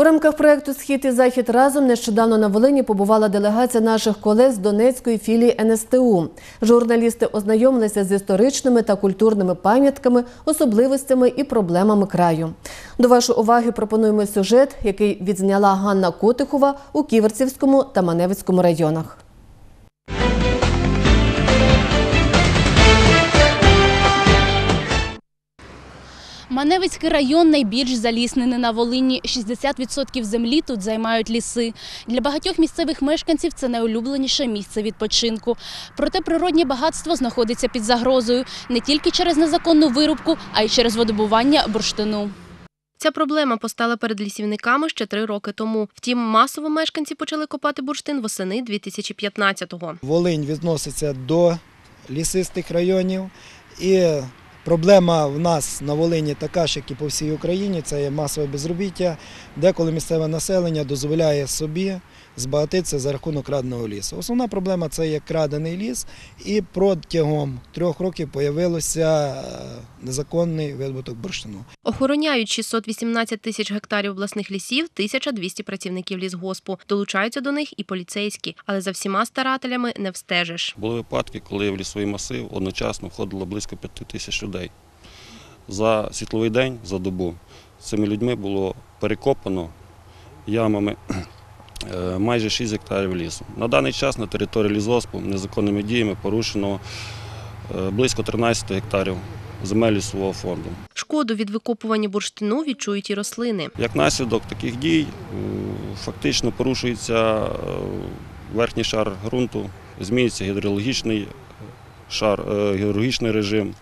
У рамках проекту Схід і захід разом нещодавно на Волині побувала делегація наших колег з Донецької філії НСТУ. Журналісти ознайомилися з історичними та культурними пам'ятками, особливостями і проблемами краю. До вашої уваги пропонуємо сюжет, який відзняла Ганна Котихова у Ківерцівському та Маневицькому районах. Маневицький район найбільш заліснений на Волині. 60% землі тут займають ліси. Для багатьох місцевих мешканців це найулюбленіше місце відпочинку. Проте природнє багатство знаходиться під загрозою не тільки через незаконну вирубку, а й через видобування бурштину. Ця проблема постала перед лісівниками ще три роки тому. Втім, масово мешканці почали копати бурштин восени 2015-го. Волинь відноситься до лісистих районів. І проблема в нас на Волині така ж, як і по всій Україні, це є масове безробіття, деколи місцеве населення дозволяє собі збагатитися за рахунок краденого лісу. Основна проблема це є крадений ліс, і протягом трьох років появився незаконний видобуток бурштину. Охороняють 618 тисяч гектарів обласних лісів, 1200 працівників лісгоспу. Долучаються до них і поліцейські, але за всіма старателями не встежиш. Були випадки, коли в лісовий масив одночасно входило близько 5 тисяч людей. За світловий день, за добу, цими людьми було перекопано ямами е, майже 6 гектарів лісу. На даний час на території лісгоспу незаконними діями порушено е, близько 13 гектарів земель лісового фонду. Шкоду від викопування бурштину відчують і рослини. Як наслідок таких дій е, фактично порушується верхній шар ґрунту, змінюється гідрологічний шар, гідрологічний режим,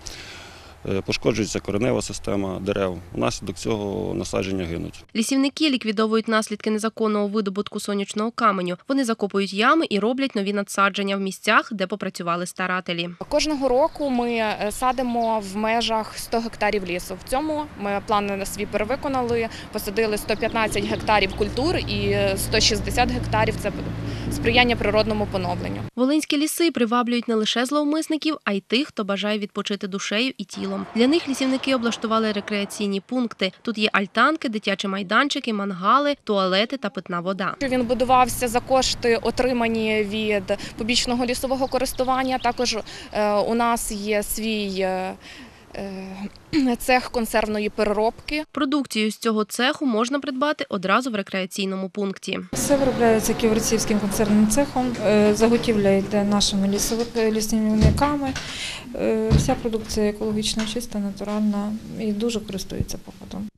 пошкоджується коренева система дерев. Внаслідок цього насадження гинуть. Лісівники ліквідовують наслідки незаконного видобутку сонячного каменю. Вони закопують ями і роблять нові надсадження в місцях, де попрацювали старателі. Кожного року ми е, садимо в межах 100 гектарів лісу. В цьому ми плани на свій перевиконали, посадили 115 гектарів культур і 160 гектарів це сприяння природному поновленню. Волинські ліси приваблюють не лише зловмисників, а й тих, хто бажає відпочити душею і тілом. Для них лісівники облаштували рекреаційні пункти. Тут є альтанки, дитячі майданчики, мангали, туалети та питна вода. Він будувався за кошти, отримані від побічного лісового користування. Також е, у нас є свій е, цех консервної переробки. Продукцію з цього цеху можна придбати одразу в рекреаційному пункті. Все виробляється ківерцівським консервним цехом. Е, Заготівля йде нашими лісівниками. Е, Вся продукція екологічно чиста, натуральна і дуже користується попитом.